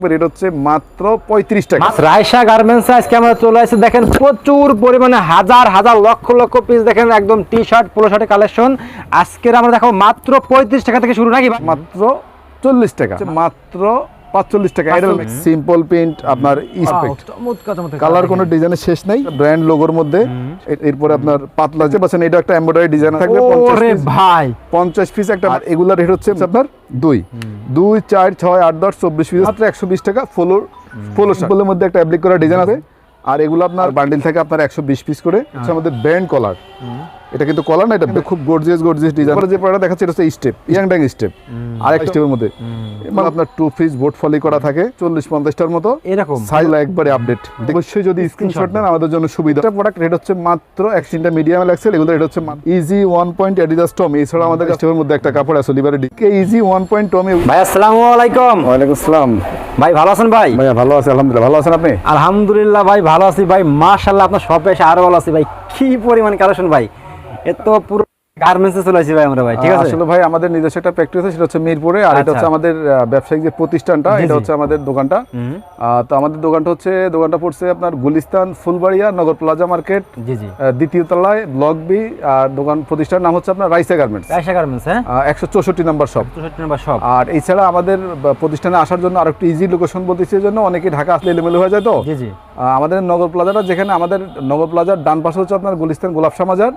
Rate হচ্ছে মাত্র পঁয়ত্রিশ টাকা। রায়সা গার্মেন্টস আজকে আমরা চলে আসছে দেখেন প্রচুর পরিমাণে হাজার হাজার লক্ষ লক্ষ পিস দেখেন একদম টি শার্ট পোলো শার্টের কালেকশন আজকের আমরা দেখো মাত্র পঁয়ত্রিশ টাকা থেকে শুরু নাকি মাত্র চল্লিশ টাকা। মাত্র পাঁচচল্লিশ টাকা এটা সিম্পল প্রিন্ট আপনার ইসপেক্ট কালার কোনো ডিজাইনের শেষ নাই ব্র্যান্ড লোগোর মধ্যে। এরপরে আপনার পাতলা যে পাচ্ছেন এটা একটা এমব্রয়ডারি ডিজাইন থাকবে পঞ্চাশ ওরে ভাই। পঞ্চাশ পিস একটা আর এগুলার রেট হচ্ছে আপনার দুই। দুই চার ছয় আট দশ চব্বিশ পিস মাত্র একশো বিশ টাকা ফোলোর ফোলো সিম্পলের মধ্যে একটা অ্যাপ্লিক করা ডিজাইন আছে। আর এগুলো আপনার বান্ডিল থাকে আপনার একশো বিশ পিস করে আমাদের ব্র্যান্ড কলার এটা কিন্তু কলার না এটা খুব গর্জিয়াস গর্জিয়াস ডিজাইন যে প্রোডাক্ট দেখাচ্ছে এটা হচ্ছে স্টেপ ইয়াং ড্যাং স্টেপ আর এক স্টেপের মধ্যে। মানে আপনার টু পিস বোর্ড ফলি করা থাকে চল্লিশ পঞ্চাশটার মতো। এরকম। সাইজ একবারে আপডেট অবশ্যই যদি স্ক্রিনশট নেন আমাদের জন্য সুবিধা। একটা প্রোডাক্ট রেট হচ্ছে মাত্র একশিনটা মিডিয়াম এক্সেল এগুলো রেট হচ্ছে ইজি ওয়ান পয়েন্ট এডিদাস টম এছাড়া আমাদের কাস্টমার মধ্যে একটা কাপড় আছে লিভারে কে ইজি ওয়ান পয়েন্ট টম ভাই আসসালামু আলাইকুম। ওয়ালাইকুম আসসালাম। ভাই ভালো আছেন ভাই? ভাইয়া ভালো আছি আলহামদুলিল্লাহ। ভালো আছেন আপনি? আলহামদুলিল্লাহ ভাই ভালো আছি ভাই। মাশাল্লাহ আপনার শপে এসে আরও ভালো আছি ভাই। কি পরিমাণ কালেকশন ভাই। এ তো পুরো গার্মেন্টসে চলে আসি ভাই আমরা ভাই ঠিক আছে? আসলে ভাই আমাদের নিজস্ব একটা ফ্যাক্টরি আছে সেটা হচ্ছে মিরপুরে আর এটা আচ্ছা। হচ্ছে আমাদের ব্যবসায়িক যে প্রতিষ্ঠানটা এটা হচ্ছে আমাদের দোকানটা। তো আমাদের দোকানটা হচ্ছে দোকানটা পড়ছে আপনার গুলিস্তান ফুলবাড়িয়া নগর প্লাজা মার্কেট জি জি। দ্বিতীয় তলায় ব্লক বি আর দোকান নাম হচ্ছে আপনার রাইসা গার্মেন্টস। রায়সা গার্মেন্টস হ্যাঁ? একশো চৌষট্টি নাম্বার শপ চৌষট্টি নম্বর আর এছাড়া আমাদের প্রতিষ্ঠানে আসার জন্য আর একটু ইজি লোকেশন বলতে ইচ্ছের জন্য অনেকে ঢাকা আসলে এলোমেলো হয়ে যায় তো? জি জি। আমাদের নগর প্লাজাটা যেখানে আমাদের নগর প্লাজার ডান পাশে হচ্ছে আপনার গুলিস্তান গোলাপ শাহ মাজার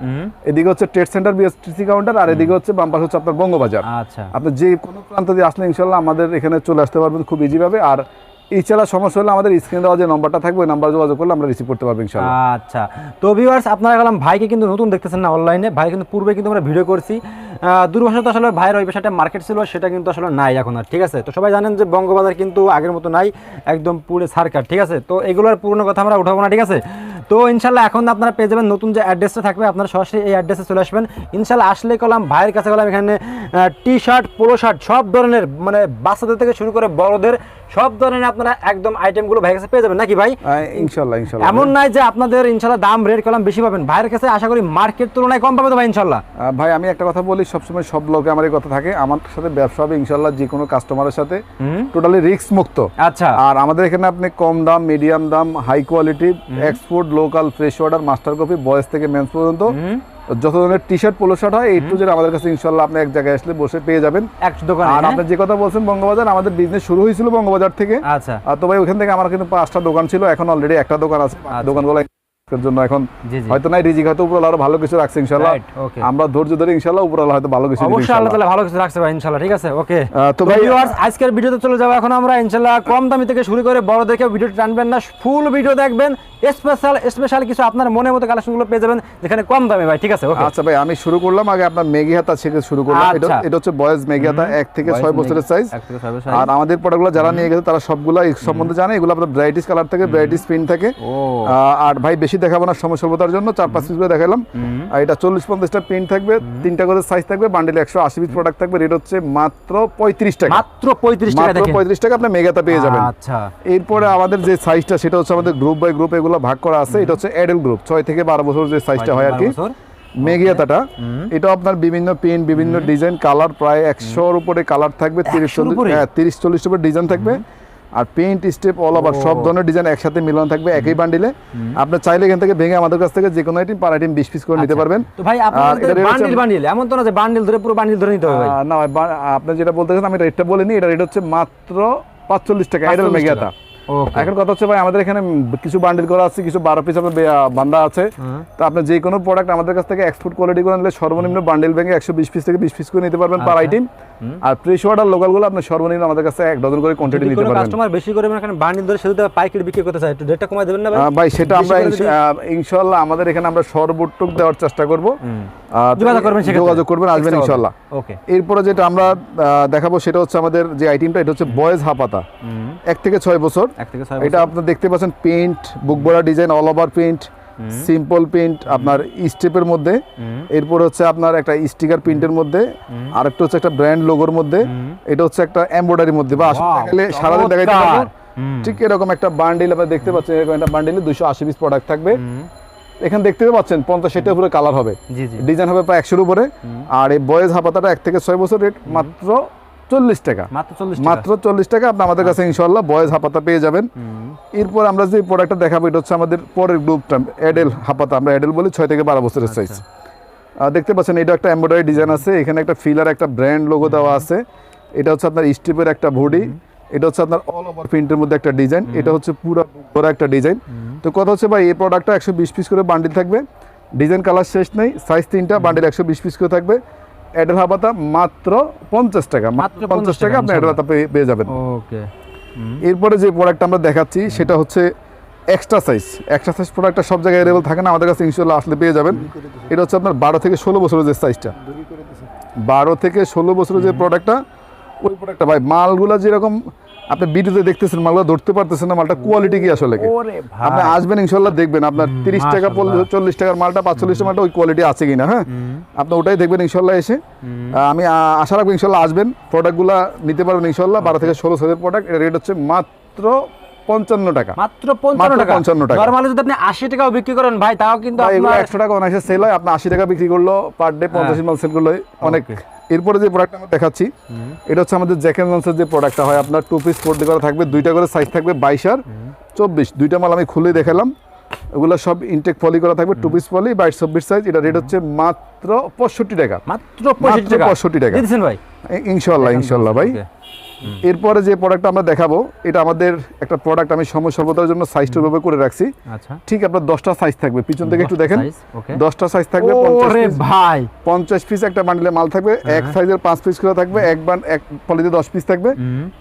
এদিকে হচ্ছে ট্রেড সেন্টার বিএসটিসি কাউন্টার আর এদিকে হচ্ছে বাম পাশে হচ্ছে আপনার বঙ্গবাজার আচ্ছা। আপনি যে কোনো প্রান্ত দিয়ে আসলে ইনশাল্লাহ আমাদের এখানে চলে আসতে পারবেন খুব ইজিভাবে আর এছাড়া সমস্যা হলে আমাদের স্ক্রিনে দেওয়া যে নাম্বারটা থাকবে নাম্বার যোগাযোগ করলে আমরা রিসিভ করতে পারব ইনশাল্লাহ। আচ্ছা। তো ভিউয়ার্স আপনারা গেলাম ভাইকে কিন্তু নতুন দেখতেছেন না অনলাইনে ভাই কিন্তু পূর্বে কিন্তু আমরা ভিডিও করছি। দুর্ভাষা তো আসলে ভাইয়ের ওই পেশাটা মার্কেট ছিল সেটা কিন্তু আসলে নাই এখন আর ঠিক আছে? তো সবাই জানেন যে বঙ্গবাজার কিন্তু আগের মতো নাই একদম পুরো সার্কার ঠিক আছে? তো এগুলোর পুরনো কথা আমরা উঠাবো না ঠিক আছে? তো ইনশাল্লাহ এখন আপনারা পেয়ে যাবেন নতুন যে অ্যাড্রেসটা থাকবে, আপনারা সরাসরি এই অ্যাড্রেসে চলে আসবেন। ইনশাল্লাহ আসলে কলাম ভাইয়ের কাছে কলাম এখানে টি শার্ট পোলো শার্ট সব ধরনের মানে বাচ্চাদের থেকে শুরু করে বড়দের সব ধরনের আপনারা একদম আইটেমগুলো ভাইয়ের কাছে পেয়ে যাবেন। নাকি ভাই? ইনশাল্লাহ ইনশাল্লাহ। এমন নাই যে আপনাদের ইনশাল্লাহ দাম রেট কলাম বেশি পাবেন। ভাইয়ের কাছে আশা করি মার্কেট তুলনায় কম পাবে তো ভাই ইনশাল্লাহ? ভাই আমি একটা কথা বলি সবসময় সব লোকে আমার এই কথা থাকে। আমার সাথে ব্যবসা হবে ইনশাল্লাহ যে কোনো কাস্টমারের সাথে। টোটালি রিস্ক মুক্ত আচ্ছা। আর আমাদের এখানে আপনি কম দাম মিডিয়াম দাম high quality export local fresh order master copy বয়স থেকে মেন্স পর্যন্ত যত ধরনের টি শার্ট পোলো শার্ট হয় এই টু জেড আমাদের কাছে ইনশাল্লাহ আপনি এক জায়গায় আসলে বসে পেয়ে যাবেন। এক দোকানে আর হ্যাঁ? আপনি যে কথা বলছেন বঙ্গবাজার আমাদের বিজনেস শুরু হয়েছিল বঙ্গবাজার থেকে। আচ্ছা। আর তো ভাই ওখান থেকে আমার কিন্তু পাঁচটা দোকান ছিল এখন অলরেডি একটা দোকান আছে। আচ্ছা। দোকানগুলো জন্য এখন জি জি। হয়তো নাই রিজিক হয়তো উপরওয়ালা আরও ভালো কিছু রাখছে ইনশাল্লাহ আমরা ধৈর্য ধরে ইনশাল্লাহ উপরওয়ালা হয়তো ভালো কিছু অবশ্যই আল্লাহ তাআলা ভালো কিছু রাখছে ভাই ইনশাআল্লাহ ঠিক আছে? ওকে তো তো ভাই ভিউয়ার্স আজকের ভিডিওতে চলে যাব এখন আমরা ইনশাআল্লাহ কম দামি থেকে শুরু করে বড় দেখে ভিডিওটি টানবেন না ফুল ভিডিও দেখবেন স্পেশাল স্পেশাল কিছু আপনার মনের মতো কালেকশনগুলো পেয়ে যাবেন যেখানে কম দামে ভাই ঠিক আছে? ওকে আচ্ছা ভাই আমি শুরু করলাম আগে আপনার মেগি হাতা থেকে শুরু করলাম এটা আচ্ছা। এটা হচ্ছে বয়েজ মেগি হাতা এক থেকে ছয় বছরের সাইজ আর আমাদের প্রোডাক্টগুলো যারা নিয়ে গেছে তারা সবগুলো সম্বন্ধে জানে এগুলো আপনার ব্রাইটিস কালার থাকে ব্রাইটিস প্রিন্ট থাকে। আর ভাই বেশি দেখাবো না সময় স্বল্পতার জন্য চার পাঁচ পিস করে দেখালাম আর এটা চল্লিশ পঞ্চাশটা প্রিন্ট থাকবে তিনটা করে সাইজ থাকবে বান্ডেল একশো আশি পিস প্রোডাক্ট থাকবে রেট হচ্ছে মাত্র পঁয়ত্রিশ টাকা। মাত্র পঁয়ত্রিশ টাকা পঁয়ত্রিশ টাকা আপনি মেগাতা পেয়ে যাবেন। আচ্ছা। এরপরে আমাদের যে সাইজটা সেটা হচ্ছে আমাদের গ্রুপ বাই গ্রুপ এগুলো ভাগ করা আছে এটা হচ্ছে অ্যাডেল গ্রুপ ছয় থেকে বারো বছর যে সাইজটা হয় আর কি। বছর। এটা আপনার বিভিন্ন প্রিন্ট বিভিন্ন ডিজাইন কালার প্রায় একশোর উপরে কালার থাকবে তিরিশ চল্লিশ? হ্যাঁ তিরিশ চল্লিশ উপরে ডিজাইন থাকবে। আর পেইন্ট স্টেপ অল ওভার সব ধরনের ডিজাইন একসাথে মিলন থাকবে একই বান্ডিলে আপনি চাইলে এখান থেকে ভেঙে আমাদের কাছ থেকে যে কোনো আইটেম পার আইটেম বিশ পিস করে নিতে আচ্ছা। পারবেন। তো ভাই আপনাদের বান্ডিল বান্ডিল এমন তো না যে বান্ডিল ধরে পুরো বান্ডিল ধরে নিতে হবে ভাই। না আপনি যেটা বলতে চান আমি রেটটা বলিনি এটা রেট হচ্ছে মাত্র পাঁচচল্লিশ টাকা এডেল 45 মেগিয়াতা ওকে এখন কথা হচ্ছে ভাই আমাদের এখানে কিছু বান্ডিল করা আছে কিছু বারো পিস আপনার বে- বান্দা আছে। তো আপনি যে কোনো প্রোডাক্ট আমাদের কাছ থেকে এক্সপোর্ট কোয়ালিটি করে নিলে সর্বনিম্ন বান্ডিল ভেঙে একশো বিশ পিস থেকে বিশ পিস করে নিতে পারবেন পার আচ্ছা। আইটেম আর প্রেস অর্ডার লোকালগুলো আপনি সর্বনিম্ন আমাদের কাছে এক ডজন করে কোয়ান্টিটি নিতে পারবেন। কাস্টমার বেশি করে এখানে বান্ডিল ধরে শুধু পাইকারি বিক্রি করতে চায় একটু রেটটা কমাই দেবেন না ভাই? ভাই সেটা আমরা করে ইনশা- আহ, ইনশাল্লাহ আমাদের এখানে আমরা সর্বোত্তক দেওয়ার চেষ্টা করব। যোগাযোগ করবেন। যোগাযোগ করবেন আসবেন। ইনশাল্লাহ ওকে এরপরে যেটা আমরা দেখাবো সেটা হচ্ছে আমাদের যে আইটেমটা এটা হচ্ছে বয়েজ হাপাতা। এক থেকে ছয় বছর। এক থেকে ছয় এটা আপনি দেখতে পাচ্ছেন পেইন্ট বুক বড়া design all over paint simple paint আপনার স্টেপের মধ্যে। এরপর হচ্ছে আপনার একটা স্টিকার প্রিন্টের মধ্যে আর একটা হচ্ছে একটা ব্র্যান্ড লোগোর মধ্যে এটা হচ্ছে একটা এমব্রয়ডারির মধ্যে। বা আসলে সারাদিন দেখাইতে। পারব। ঠিক এরকম একটা বান্ডিল আপনি দেখতে পাচ্ছেন এরকম একটা বান্ডিলে দুশো আশি পিস প্রোডাক্ট থাকবে। এখানে দেখতে পাচ্ছেন পঞ্চাশ ষাটের উপরে কালার হবে। ডিজাইন হবে প্রায় একশোর উপরে। আর এই বয়েজ হাপাতাটা এক থেকে ছয় বছর রেট মাত্র চল্লিশ টাকা। মাত্র চল্লিশ টাকা? আপনি আমাদের কাছে ইনশাল্লাহ বয়েজ হাপাতা পেয়ে যাবেন। এরপর আমরা যে প্রোডাক্টটা দেখাবো এটা হচ্ছে আমাদের পরের গ্রুপটা এডেল হাপাতা। আমরা এডেল বলি ছয় থেকে বারো বছরের সাইজ দেখতে পাচ্ছেন এটা একটা এমব্রয়ডারি ডিজাইন আছে। এখানে একটা ফিলার একটা ব্র্যান্ড লোগো দেওয়া আছে। এটা হচ্ছে আপনার স্টিপের একটা বডি এটা হচ্ছে আপনার অল ওভার প্রিন্টের মধ্যে একটা ডিজাইন এটা হচ্ছে পুরো বড় একটা ডিজাইন তো কথা হচ্ছে ভাই এই প্রোডাক্টটা একশো বিশ পিস করে বান্ডিল থাকবে। ডিজাইন কালার শেষ নেই। সাইজ তিনটা বান্ডিল একশো বিশ পিস করে থাকবে। অ্যাডেল হাবাতা মাত্র পঞ্চাশ টাকা মাত্র পঞ্চাশ 50 টাকা আপনি অ্যাডেল হাতা পেয়ে পেয়ে যাবেন। ওকে। এরপরে যে প্রোডাক্ট আমরা দেখাচ্ছি সেটা হচ্ছে এক্সট্রা সাইজ এক্সট্রা সাইজ প্রোডাক্টটা সব জায়গায় অ্যাভেলেবল থাকে না আমাদের কাছে ইনশাল্লাহ আসলে পেয়ে যাবেন। এটা হচ্ছে আপনার বারো থেকে ষোলো বছরের যে সাইজটা বারো থেকে ষোলো বছরের যে প্রোডাক্টটা ওই প্রোডাক্টটা ভাই মালগুলো যেরকম আপনি ভিডিওতে দেখতেছেন মালটা ধরতে পারতেছেন না মালটা কোয়ালিটি কি আসলে কি? আপনি আসবেন ইনশাল্লাহ দেখবেন আপনার তিরিশ টাকা। চল্লিশ টাকার মালটা পাঁচচল্লিশ টাকা মালটা ওই কোয়ালিটি আছে কিনা হ্যাঁ? আপনি ওটাই দেখবেন ইনশাল্লাহ এসে। আমি আশা রাখব ইনশাল্লাহ আসবেন। প্রোডাক্টগুলো নিতে পারবেন ইনশাল্লাহ বারো থেকে ষোলো সাইজের প্রোডাক্টের রেট হচ্ছে মাত্র পঞ্চান্ন টাকা। মাত্র পঞ্চান্ন টাকা? 55 টাকা। নরমালি যদি আপনি আশি টাকাও বিক্রি করেন ভাই তাও কিন্তু এগুলো একশো টাকা অনায়াসে সেল হয় আপনি আশি টাকা বিক্রি করল পার ডে পঞ্চাশ মাল সেল করল অনেক। এরপরে যে প্রোডাক্ট আমরা দেখাচ্ছি এটা হচ্ছে আমাদের জ্যাকেন জনসের যে প্রোডাক্টটা হয় আপনার টু পিস ফোর্টি করা থাকবে দুইটা করে সাইজ থাকবে বাইশ আর চব্বিশ। দুইটা মাল আমি খুলে দেখালাম। ওগুলো সব ইনটেক পলি করা থাকবে টু পিস পলি বাইশ চব্বিশ সাইজ এটা রেট হচ্ছে মাত্র পঁয়ষট্টি টাকা। মাত্র পঁয়ষট্টি টাকা। 65 টাকা। ভাই? ইনশাল্লাহ ইনশাল্লাহ ভাই. এরপরে যে প্রোডাক্ট আমরা দেখাবো এটা আমাদের একটা প্রোডাক্ট আমি সময় সর্বতার জন্য সাইজটা ভাবে করে রাখছি। আচ্ছা। ঠিক আপনার দশটা সাইজ থাকবে। পিছন থেকে একটু দেখেন. দশটা সাইজ থাকবে ভাই। পঞ্চাশ পিস একটা বান্ডিলে মাল থাকবে। এক সাইজের পাঁচ পিস করে থাকবে। এক বান এক পলিতে দশ পিস থাকবে।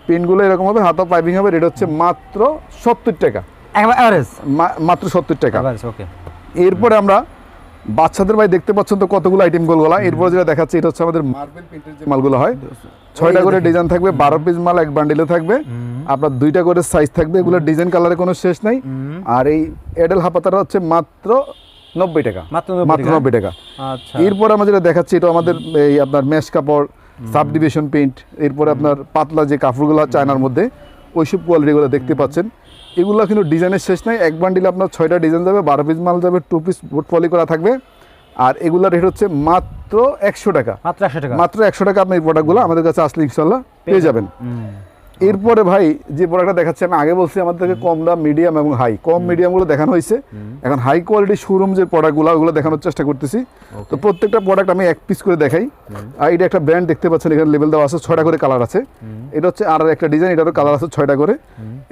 পিনগুলো এরকম হবে হাতও পাইপিং হবে রেট হচ্ছে মাত্র সত্তর টাকা। মাত্র সত্তর টাকা। এরপরে আমরা বাচ্চাদের ভাই দেখতে পাচ্ছেন তো কতগুলো আইটেম গোলগোলা এরপরে যেটা দেখাচ্ছি এটা হচ্ছে আমাদের মার্বেল প্রিন্টের যে মালগুলো হয়। ছয়টা করে ডিজাইন থাকবে বারো পিস মাল এক বান্ডিলে থাকবে। আপনার দুইটা করে সাইজ থাকবে এগুলো ডিজাইন কালারে কোনো শেষ নাই। আর এই এডেল হাপাতাটা হচ্ছে মাত্র নব্বই টাকা। মাত্র 90 মাত্র টাকা? নব্বই টাকা। আচ্ছা। এরপর আমরা যেটা দেখাচ্ছি এটা আমাদের এই আপনার মেশ কাপড় সাব ডিভিশন প্রিন্ট এরপরে আপনার পাতলা যে কাপড়গুলো চায়নার মধ্যে ওইসব কোয়ালিটিগুলো দেখতে পাচ্ছেন। এগুলো কিন্তু ডিজাইনের শেষ নাই এক বান্ডিলে আপনার ছয়টা ডিজাইন যাবে বারো পিস মাল যাবে টু পিস পলি করা থাকবে। আর এগুলোর রেট হচ্ছে মাত্র একশো টাকা। মাত্র একশো টাকা। মাত্র একশো টাকা আপনি এই প্রোডাক্টগুলো আমাদের কাছে আসলে ইনশাল্লাহ পেয়ে যাবেন। এরপরে ভাই যে প্রোডাক্টটা দেখাচ্ছি আমি আগে বলছি আমাদের থেকে কম দাম মিডিয়াম এবং হাই কম মিডিয়ামগুলো দেখানো হয়েছে। এখন হাই কোয়ালিটি শোরুম যে প্রোডাক্টগুলো ওগুলো দেখানোর চেষ্টা করতেছি। তো প্রত্যেকটা প্রোডাক্ট আমি এক পিস করে দেখাই। আর এটা একটা ব্র্যান্ড দেখতে পাচ্ছেন এখানে লেভেল দেওয়া আছে ছয়টা করে কালার আছে। এটা হচ্ছে আর একটা ডিজাইন এটারও কালার আছে ছয়টা করে।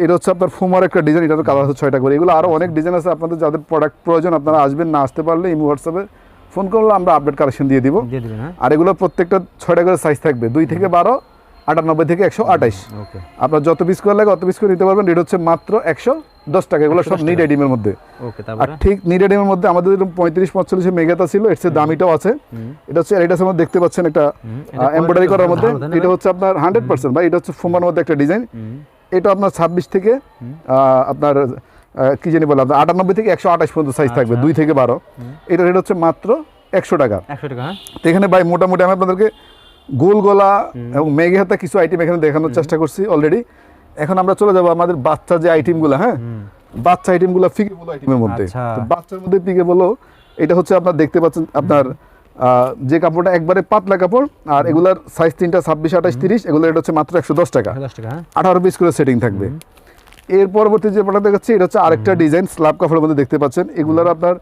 এটা হচ্ছে আপনার ফুমার একটা ডিজাইন এটারও কালার আছে ছয়টা করে। এগুলো আরও অনেক ডিজাইন আছে আপনাদের যাদের প্রোডাক্ট প্রয়োজন আপনারা আসবেন না আসতে পারলে ইমো হোয়াটসঅ্যাপে ফোন করলে আমরা আপডেট কালেকশন দিয়ে দিব। হ্যাঁ। আর এগুলো প্রত্যেকটা ছয়টা করে সাইজ থাকবে দুই থেকে বারো আটানব্বই থেকে একশো আঠাইশ। আপনার যত পিস করে লাগে অত পিস করে নিতে পারবেন রেট হচ্ছে মাত্র একশো দশ টাকা। এগুলো সব নিড এডিমের মধ্যে। আর ঠিক নিড এডিমের মধ্যে আমাদের পঁয়ত্রিশ পঁয়তাল্লিশে মেগাতা ছিল এর চেয়ে দামিটাও আছে। এটা হচ্ছে এডিটাসের মধ্যে দেখতে পাচ্ছেন একটা এটা এমব্রয়ডারি করার মধ্যে। এটা হচ্ছে আপনার হান্ড্রেড পার্সেন্ট ভাই এটা হচ্ছে ফোমার মধ্যে একটা ডিজাইন এটা আপনার ছাব্বিশ থেকে আহ, আপনার কি জানি বলে আপনার আটানব্বই থেকে একশো আঠাশ পর্যন্ত সাইজ থাকবে আচ্ছা। দুই থেকে বারো। এটা রেট হচ্ছে মাত্র একশো টাকা। একশো টাকা হ্যাঁ? তো এখানে ভাই মোটামুটি আমি আপনাদেরকে গোল গলা এবং মেঘে হাতে কিছু আইটেম এখানে দেখানোর চেষ্টা করছি অলরেডি এখন আমরা চলে যাব আমাদের বাচ্চা যে আইটেমগুলো হ্যাঁ? বাচ্চা আইটেমগুলো ফিকে বলো আইটেমের মধ্যে। আচ্ছা। বাচ্চার মধ্যে ফিকে বলো এটা হচ্ছে আপনার দেখতে পাচ্ছেন আপনার যে কাপড়টা একবারে পাতলা কাপড় আর এগুলার সাইজ তিনটা ছাব্বিশ আঠাশ তিরিশ এগুলো এটা হচ্ছে মাত্র একশো দশ টাকা। একশো দশ টাকা হ্যাঁ? আঠারো পিস করে সেটিং থাকবে। এর পরবর্তী যে প্রোডাক্ট দেখাচ্ছি এটা হচ্ছে আরেকটা ডিজাইন স্ল্যাব কাপড়ের মধ্যে দেখতে পাচ্ছেন। এগুলোর আপনার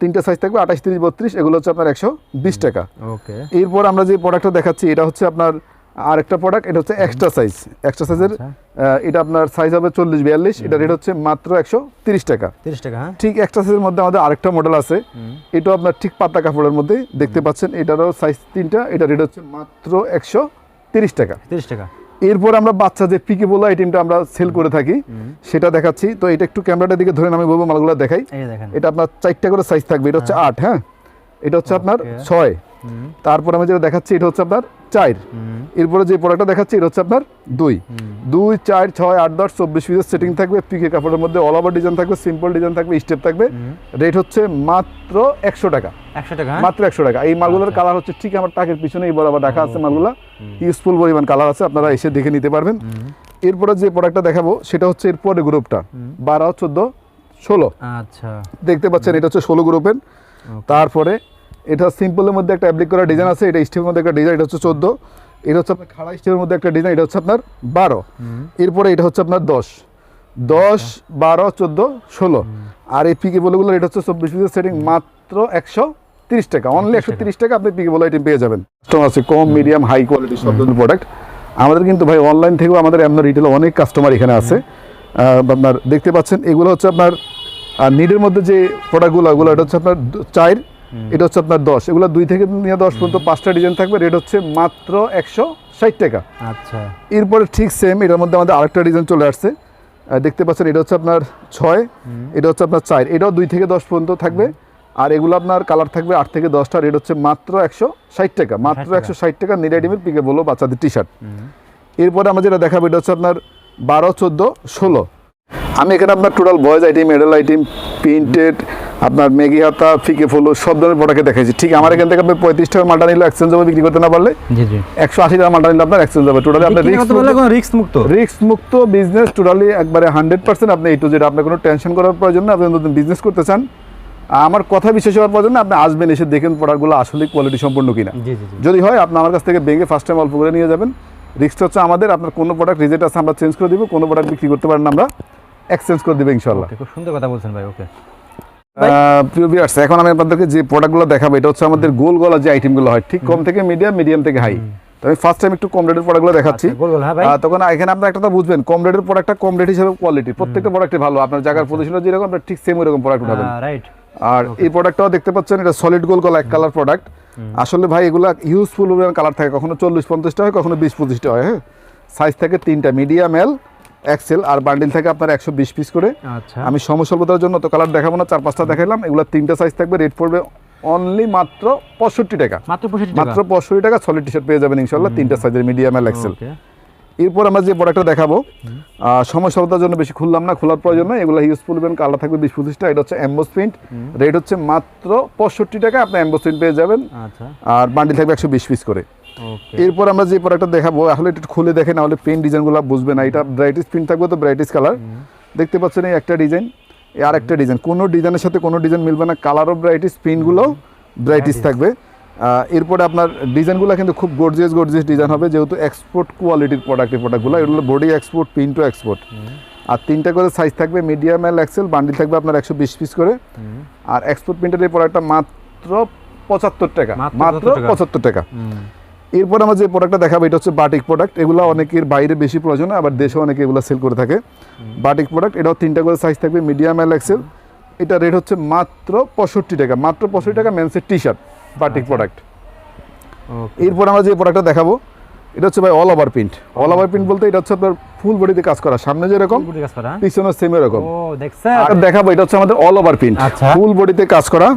তিনটা সাইজ থাকবে আঠাশ তিরিশ বত্রিশ এগুলো হচ্ছে আপনার একশো বিশ টাকা। ওকে। এরপর আমরা যে প্রোডাক্টটা দেখাচ্ছি এটা হচ্ছে আপনার আরেকটা প্রোডাক্ট এটা হচ্ছে এক্সট্রা সাইজ এক্সট্রা সাইজের। এটা আপনার সাইজ হবে চল্লিশ বিয়াল্লিশ এটা রেট হচ্ছে মাত্র একশো তিরিশ টাকা। তিরিশ টাকা হ্যাঁ। ঠিক এক্সট্রা সাইজের মধ্যে আমাদের আরেকটা মডেল আছে। এটাও আপনার ঠিক পাতা কাপড়ের মধ্যে দেখতে পাচ্ছেন। এটারও সাইজ তিনটা এটা রেট হচ্ছে মাত্র একশো তিরিশ টাকা। তিরিশ টাকা। এরপর আমরা বাচ্চা যে পিকে বলো আইটেমটা আমরা সেল করে থাকি সেটা দেখাচ্ছি। তো এটা একটু ক্যামেরাটার দিকে ধরে আমি বলব মালগুলো দেখাই। এটা আপনার চারটা করে সাইজ থাকবে এটা হচ্ছে আট হ্যাঁ? এটা হচ্ছে আপনার ছয়। তারপর আমি যেটা দেখাচ্ছি এটা হচ্ছে আপনার চার। এরপরে যে প্রোডাক্টটা দেখাচ্ছি এটা হচ্ছে আপনার দুই। দুই চার ছয় আট দশ চব্বিশ পিসের সেটিং থাকবে পিকে কাপড়ের মধ্যে অল ওভার ডিজাইন থাকবে সিম্পল ডিজাইন থাকবে স্টেপ থাকবে। রেট হচ্ছে মাত্র একশো টাকা। একশো টাকা হ্যাঁ? মাত্র একশো টাকা। এই মালগুলোর আচ্ছা। কালার হচ্ছে ঠিক আমার টাকের পিছনে এই বরাবর রাখা আছে মালগুলো। ইউজফুল পরিমাণ কালার আছে আপনারা এসে দেখে নিতে পারবেন। এরপরে যে প্রোডাক্টটা দেখাবো সেটা হচ্ছে এরপরে গ্রুপটা বারো চোদ্দ ষোলো। আচ্ছা। দেখতে পাচ্ছেন এটা হচ্ছে ষোলো গ্রুপের তারপরে এটা সিম্পলের মধ্যে একটা অ্যাপ্লিক করা ডিজাইন আছে এটা স্টিলের মধ্যে একটা ডিজাইন এটা হচ্ছে চোদ্দ। এটা হচ্ছে আপনার খাড়া স্টিলের মধ্যে একটা ডিজাইন এটা হচ্ছে আপনার বারো। এরপরে এটা হচ্ছে আপনার দশ। দশ বারো চোদ্দ ষোলো। আর এই পিকে বলেগুলো এটা হচ্ছে চব্বিশ পিসের সেটিং মাত্র একশো তিরিশ টাকা। অনলি একশো তিরিশ টাকা। আপনি পিকে বলে আইটেম পেয়ে যাবেন। কাস্টমার আছে কম মিডিয়াম হাই কোয়ালিটি সব ধরনের প্রোডাক্ট আমাদের কিন্তু ভাই অনলাইন থেকেও আমাদের আপনার রিটেল অনেক কাস্টমার এখানে আছে। আপনার দেখতে পাচ্ছেন এগুলো হচ্ছে আপনার নিডের মধ্যে যে প্রোডাক্টগুলো ওগুলো এটা হচ্ছে আপনার চার এটা হচ্ছে আপনার দশ। এগুলো দুই থেকে নিয়ে দশ পর্যন্ত পাঁচটা ডিজাইন থাকবে। রেট হচ্ছে মাত্র একশো ষাট টাকা। আচ্ছা। এরপরে ঠিক সেম এটার মধ্যে আমাদের আরেকটা ডিজাইন চলে আসছে। দেখতে পাচ্ছেন এটা হচ্ছে আপনার ছয় এটা হচ্ছে আপনার চার। এটাও দুই থেকে দশ পর্যন্ত থাকবে। আর এগুলো আপনার কালার থাকবে আট থেকে দশটা। রেট হচ্ছে মাত্র একশো ষাট টাকা। মাত্র একশো ষাট টাকা নিরাডিমের পিকে বলো বাচ্চাদের টি শার্ট এরপরে আমরা যেটা দেখাবো এটা হচ্ছে আপনার বারো চোদ্দ ষোলো। আমি এখানে আপনার টোটাল বয়েজ আইটেম মেডেল আইটেম প্রিন্টেড আপনার মেগি হাতা ফিকে ফুলো সব ধরনের প্রোডাক্টে দেখাইছি। ঠিক আমার এখান থেকে আপনি পঁয়ত্রিশ টাকার মালটা নিলে এক্সচেঞ্জ হবে বিক্রি করতে না পারলে একশো আশি টাকার মালটা নিলে আপনার এক্সচেঞ্জ হবে। টোটালি আপনার রিস্ক মুক্ত রিস্ক মুক্ত বিজনেস টোটালি একবারে হান্ড্রেড পার্সেন্ট আপনি এই টু যেটা আপনার কোনো টেনশন করার প্রয়োজন না আপনি নতুন বিজনেস করতে চান আমার কথা বিশেষ হওয়ার প্রয়োজন না আপনি আসবেন এসে দেখেন প্রোডাক্টগুলো আসলে কোয়ালিটি সম্পূর্ণ কিনা। যদি হয় আপনি আমার কাছ থেকে ব্যাংকে ফার্স্ট টাইম অল্প করে নিয়ে যাবেন। রিস্কটা হচ্ছে আমাদের আপনার কোনো প্রোডাক্ট রিজেক্ট আছে আমরা চেঞ্জ করে দিব কোনো প্রোডাক্ট বিক্রি করতে পারেন আমরা। এক্সচেঞ্জ করে দেবো ইনশাল্লাহ খুব সুন্দর কথা বলছেন ভাই ওকে। প্রিয় ভিউয়ার্স এখন আমি আপনাদেরকে যে প্রোডাক্টগুলো দেখাবো এটা হচ্ছে আমাদের গোল গলা যে আইটেমগুলো হয় ঠিক কম থেকে মিডিয়াম মিডিয়াম থেকে হাই আমি ফার্স্ট টাইম একটু কম রেটের প্রোডাক্টগুলো দেখাচ্ছি। আচ্ছা, গোল গোল হ্যাঁ তখন এখানে আপনার একটা বুঝবেন কম রেটের প্রোডাক্টটা কম রেট হিসেবে কোয়ালিটি প্রত্যেকটা প্রোডাক্টই ভালো আপনার জায়গার পজিশনে যেরকম আপনার ঠিক সেম ওইরকম প্রোডাক্ট উঠাবেন। আর এই প্রোডাক্টটাও দেখতে পাচ্ছেন এটা সলিড গোল কলা এক কালার প্রোডাক্ট আসলে ভাই এগুলা ইউজফুল কালার থাকে কখনো চল্লিশ পঞ্চাশটা হয় কখনো বিশ পঁচিশটা হয় হ্যাঁ? সাইজ থাকে তিনটা মিডিয়াম এল এক্সেল আর বান্ডিল থাকে আপনার একশো বিশ পিস করে। আচ্ছা। আমি সময় স্বল্পতার জন্য তো কালার দেখাবো না চার পাঁচটা দেখালাম এগুলো তিনটা সাইজ থাকবে রেট পড়বে অনলি মাত্র পঁয়ষট্টি টাকা। মাত্র পঁয়ষট্টি মাত্র পঁয়ষট্টি টাকা সলিড টি শার্ট পেয়ে যাবেন ইনশাল্লাহ তিনটা সাইজের মিডিয়াম এল এক্সেল এরপর আমরা যে প্রোডাক্টটা দেখাবো সময় স্বল্পতার জন্য বেশি খুললাম না খোলার প্রয়োজন নয় এগুলো ইউজফুল ইভেন কালার থাকবে বিশ পঁচিশটা এটা হচ্ছে অ্যাম্বোস প্রিন্ট রেট হচ্ছে মাত্র পঁয়ষট্টি টাকা আপনি অ্যাম্বোস প্রিন্ট পেয়ে যাবেন। আচ্ছা। আর বান্ডিল থাকবে একশো বিশ পিস করে। এরপর আমরা যে প্রোডাক্টটা দেখাবো আসলে একটু খুলে দেখে না হলে পেন ডিজাইনগুলো বুঝবে না। এটা ব্রাইটিস প্রিন্ট থাকবে তো ব্রাইটিস কালার দেখতে পাচ্ছেন এই একটা ডিজাইন আর একটা ডিজাইন কোনো ডিজাইনের সাথে কোনো ডিজাইন মিলবে না। কালারও ব্রাইটিস প্রিন্টগুলো ব্রাইটিস থাকবে। এরপরে আপনার ডিজাইনগুলো কিন্তু খুব গর্জিয়াস গর্জিয়াস ডিজাইন হবে। যেহেতু এক্সপোর্ট কোয়ালিটির প্রোডাক্ট এই প্রোডাক্টগুলো এগুলো বডি এক্সপোর্ট প্রিন্টও এক্সপোর্ট আর তিনটা করে সাইজ থাকবে। মিডিয়াম এল এক্সেল বান্ডিল থাকবে আপনার একশো বিশ পিস করে। আর এক্সপোর্ট প্রিন্টের এই প্রোডাক্টটা মাত্র পঁচাত্তর টাকা। মাত্র মাত্র 75 টাকা। পঁচাত্তর টাকা। এরপর আমরা যে প্রোডাক্টটা দেখাবো এটা হচ্ছে বাটিক প্রোডাক্ট এগুলো অনেকের বাইরে বেশি প্রয়োজন হয়, আবার দেশেও অনেকে এগুলো সেল করে থাকে। বাটিক প্রোডাক্ট এটাও তিনটা করে সাইজ থাকবে মিডিয়াম এল এক্সেল এটা রেট হচ্ছে মাত্র পঁয়ষট্টি টাকা মাত্র পঁয়ষট্টি টাকা মেন্সের টি শার্ট বাটিক প্রোডাক্ট এরপর আমরা যে প্রোডাক্টটা দেখাবো এটা হচ্ছে ভাই all over print all over print বলতে এটা হচ্ছে আপনার ফুল বডিতে কাজ করা। সামনে যেরকম কাজ করা। পিছনে সেম এরকম। ও দেখছেন? আর দেখাবো এটা হচ্ছে আমাদের অল ওভার প্রিন্ট। ফুল বডিতে কাজ করা।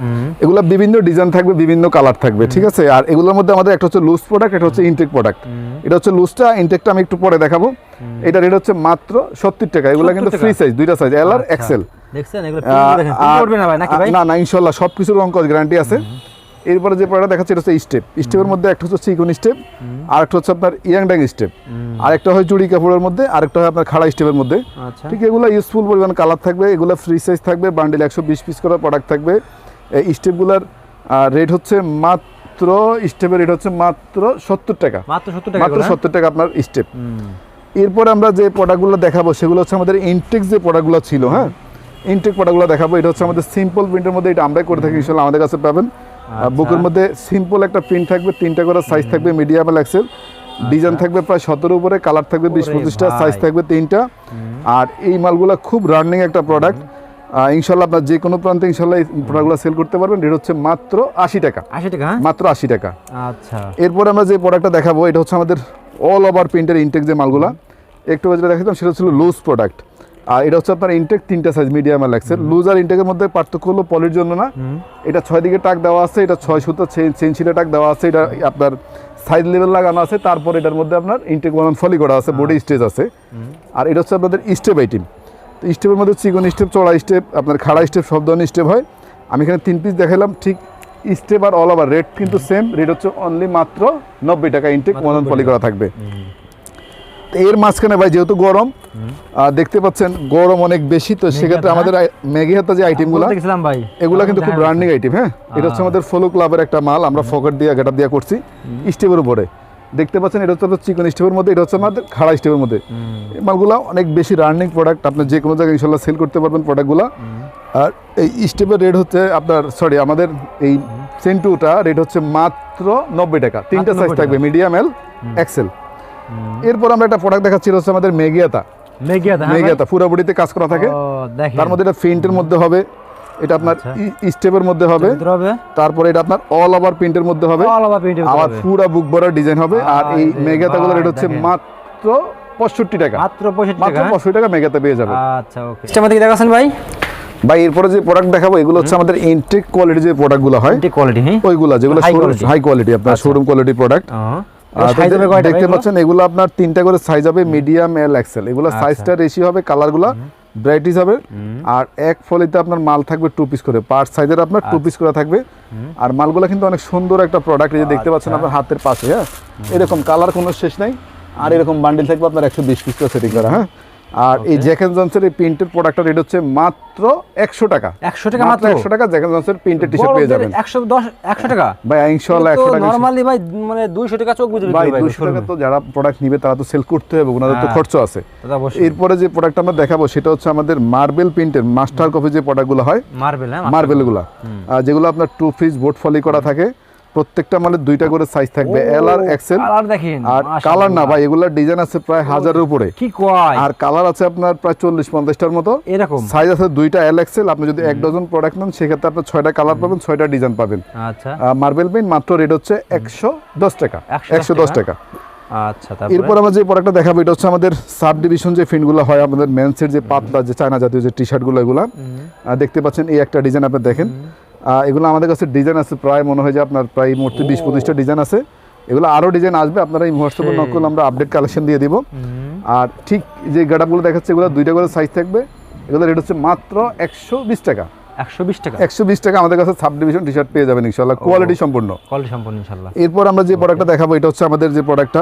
এগুলো বিভিন্ন ডিজাইন থাকবে বিভিন্ন কালার থাকবে ঠিক আছে? আর এগুলোর মধ্যে আমাদের একটা হচ্ছে লুজ প্রোডাক্ট এটা হচ্ছে ইনটেক প্রোডাক্ট এটা হচ্ছে লুজটা ইনটেকটা আমি একটু পরে দেখাবো। এটা রেট হচ্ছে মাত্র সত্তর টাকা। এগুলো কিন্তু? ফ্রি সাইজ দুইটা সাইজ এল আর আচ্ছা। এক্সেল না ভাই নাকি ভাই? না না ইনশাল্লাহ সব কিছুর অঙ্ক গ্যারান্টি আছে এরপরে যে প্রোডাক্ট দেখাচ্ছে এটা হচ্ছে স্টেপ স্টেপের মধ্যে একটা হচ্ছে চিকন স্টেপ আর একটা হচ্ছে আপনার ইয়াং ড্যাং স্টেপ আর একটা হয় চুড়ি কাপড়ের মধ্যে আর একটা হয় আপনার খাড়া স্টেপের মধ্যে। আচ্ছা। ঠিক এগুলো ইউজফুল পরিমাণ কালার থাকবে এগুলো ফ্রি সাইজ থাকবে বান্ডেল একশো বিশ পিস করা প্রোডাক্ট থাকবে। এই স্টেপগুলোর রেট হচ্ছে মাত্র স্টেপের রেট হচ্ছে মাত্র সত্তর টাকা। মাত্র 70 টাকা মাত্র হ্যাঁ? সত্তর টাকা আপনার স্টেপ। এরপর আমরা যে প্রোডাক্টগুলো দেখাবো সেগুলো হচ্ছে আমাদের ইনটেক যে প্রোডাক্টগুলো ছিল হ্যাঁ? ইনটেক প্রোডাক্টগুলো দেখাবো এটা হচ্ছে আমাদের সিম্পল প্রিন্টের মধ্যে এটা আমরাই করে থাকি ইনশাল্লাহ আমাদের কাছে পাবেন। বুকের মধ্যে সিম্পল একটা প্রিন্ট থাকবে তিনটা করে সাইজ থাকবে মিডিয়াম এক্সেল ডিজাইন থাকবে প্রায় সতেরো উপরে কালার থাকবে বিশ আচ্ছা। পঁচিশটা সাইজ থাকবে তিনটা। আর এই মালগুলো খুব রানিং একটা প্রোডাক্ট ইনশাল্লাহ আপনার যে কোনো প্রান্তে ইনশাল্লাহ এই প্রোডাক্টগুলো সেল করতে পারবেন। রেট হচ্ছে মাত্র আশি টাকা। 80 টাকা হ্যাঁ? মাত্র আশি টাকা। আচ্ছা। এরপর আমরা যে প্রোডাক্টটা দেখাবো এটা হচ্ছে আমাদের অল ওভার প্রিন্টের ইনটেক যে মালগুলা। একটু যেটা দেখাতাম সেটা ছিল লুজ প্রোডাক্ট আর এটা হচ্ছে আপনার ইনটেক তিনটা সাইজ মিডিয়াম আর লাগছে লুজ আর ইনটেকের মধ্যে পার্থক্য হলো পলির জন্য না। এটা ছয় দিকে টাক দেওয়া আছে এটা ছয় সুতো চেন ছিলে টাক দেওয়া আছে এটা আপনার সাইড লেভেল লাগানো আছে তারপর এটার মধ্যে আপনার ইনটেক বানান ফলি করা আছে বডি স্টেজ আছে। আর এটা হচ্ছে আপনাদের স্টেপ আইটেম তো স্টেপের মধ্যে চিকন স্টেপ চড়া স্টেপ আপনার খাড়া স্টেপ সব ধরনের স্টেপ হয়। আমি এখানে তিন পিস দেখালাম ঠিক স্টেপ আর অল ওভার রেট কিন্তু সেম রেট হচ্ছে অনলি মাত্র নব্বই টাকা ইনটেক ওয়ান ফলি করা থাকবে। এর মাঝখানে ভাই যেহেতু গরম দেখতে পাচ্ছেন গরম অনেক বেশি তো সেক্ষেত্রে আমাদের ম্যাগি হাতা যে আইটেমগুলো এগুলো কিন্তু খুব রানিং আইটেম হ্যাঁ? এটা হচ্ছে আমাদের ফলো ক্লাবের একটা মাল আমরা ফকেট দিয়ে গেটার দিয়ে করছি স্টেপের উপরে। দেখতে পাচ্ছেন এটা হচ্ছে চিকন স্টেপের মধ্যে এটা হচ্ছে আমাদের খাড়া স্টেপের মধ্যে। এই মালগুলো অনেক বেশি রানিং প্রোডাক্ট আপনি যে কোনো জায়গায় ইনশাল্লাহ সেল করতে পারবেন প্রোডাক্টগুলো আর এই স্টেপের রেট হচ্ছে আপনার সরি আমাদের এই সেন্টুটা রেট হচ্ছে মাত্র নব্বই টাকা। তিনটা সাইজ থাকবে মিডিয়াম এল এক্সেল এরপর আমরা একটা প্রোডাক্ট দেখাচ্ছি হচ্ছে আমাদের মেগিয়াতা। মেগিয়া হ্যাঁ মেগিয়াতা পুরো বডিতে কাজ করা থাকে। তার মধ্যে এটা প্রিন্টের মধ্যে হবে এটা আপনার আচ্ছা। স্টেপের মধ্যে হবে। তারপরে এটা আপনার অল ওভার প্রিন্টের মধ্যে হবে। অল ওভার প্রিন্ট আবার পুরা বুক ভরা ডিজাইন হবে। আর এই মেগাতাগুলো রেট হচ্ছে মাত্র পঁয়ষট্টি টাকা। মাত্র 65 মাত্র টাকা পঁয়ষট্টি টাকা মেগাতে পেয়ে যাবে। আচ্ছা ওকে। থেকে দেখাছেন ভাই? ভাই এরপরে যে প্রোডাক্ট দেখাবো এগুলো হচ্ছে আমাদের ইনটেক কোয়ালিটি যে প্রোডাক্টগুলো হয় এটি কোয়ালিটি হ্যাঁ? ওইগুলা যেগুলো হাই কোয়ালিটি আপনার। শোরুম কোয়ালিটি প্রোডাক্ট দেখতে পাচ্ছেন এগুলো আপনার তিনটা করে সাইজ হবে মিডিয়াম এল এক্সেল এগুলো আচ্ছা। সাইজটা রেশি হবে কালারগুলো ভ্যারাইটিস হবে। আর এক ফলিতে আপনার মাল থাকবে টু পিস করে। পার সাইজের আপনার টু পিস করে থাকবে। আর মালগুলো কিন্তু অনেক সুন্দর একটা প্রোডাক্ট এই যে দেখতে পাচ্ছেন আচ্ছা। আপনার হাতের পাশে হ্যাঁ? এরকম কালার কোনো শেষ নাই। আর এরকম বান্ডিল থাকবে আপনার একশো বিশ পিস করে সেটিং করা হ্যাঁ? আর এই জ্যাকেন জনসের এই প্রিন্টের প্রোডাক্টটা রেট হচ্ছে মাত্র একশো টাকা। 100 টাকা মাত্র একশো টাকা জ্যাকেন জনসের প্রিন্টের টি শার্ট পেয়ে যাবেন। 110 100 টাকা? ভাই ইনশাল্লাহ একশো টাকা নরমালি ভাই মানে 200 টাকা চোখ বুঝে ভাই দুশো টাকা তো যারা প্রোডাক্ট নিবে তারা তো সেল করতে হবে ওনাদের তো হ্যাঁ। খরচ আছে। এরপরে যে প্রোডাক্ট আমরা দেখাবো সেটা হচ্ছে আমাদের মার্বেল প্রিন্টের মাস্টার কপি যে প্রোডাক্টগুলো হয় মার্বেল হ্যাঁ মার্বেলগুলো যেগুলো আপনার টু পিস বোর্ড ফলি করা থাকে প্রত্যেকটা মালের দুইটা করে সাইজ থাকবে এল আর এক্সেল কালার দেখেন আর কালার না ভাই এগুলোর ডিজাইন আছে প্রায় হাজারের উপরে। কি কয়? আর কালার আছে আপনার প্রায় চল্লিশ পঞ্চাশটার মতো। এরকম? সাইজ আছে দুইটা এল এক্সেল আপনি যদি এক ডজন প্রোডাক্ট নেন সেক্ষেত্রে আপনি ছয়টা কালার পাবেন ছয়টা ডিজাইন পাবেন। আচ্ছা। মার্বেল পেইন্ট মাত্র রেট হচ্ছে একশো দশ টাকা। 110 একশো দশ টাকা। আচ্ছা এরপর আমরা যে প্রোডাক্টটা দেখাবো এটা হচ্ছে আমাদের সাব ডিভিশন যে ফিনগুলো হয় আমাদের মেন্সের যে পাতলা যে চায়না জাতীয় যে টি শার্টগুলো এগুলো। দেখতে পাচ্ছেন এই একটা ডিজাইন আপনি দেখেন। এগুলো আমাদের কাছে ডিজাইন আছে প্রায় মনে হয় যে আপনার প্রায় মূর্তি বিশ পঁচিশটা ডিজাইন আছে। এগুলো আরও ডিজাইন আসবে আপনারা এই হোয়াটসঅ্যাপে। নকল আমরা আপডেট কালেকশন দিয়ে দিব। আর ঠিক যে গাডাপগুলো দেখাচ্ছে এগুলো দুইটা করে সাইজ থাকবে। এগুলো রেট হচ্ছে মাত্র একশো বিশ টাকা। 120 টাকা? একশো বিশ টাকা আমাদের কাছে সাব ডিভিশন টি শার্ট পেয়ে যাবেন ইনশাল্লাহ কোয়ালিটি সম্পূর্ণ। কোয়ালিটি সম্পূর্ণ ইনশাআল্লাহ। এরপর আমরা যে প্রোডাক্টটা দেখাবো এটা হচ্ছে আমাদের যে প্রোডাক্টটা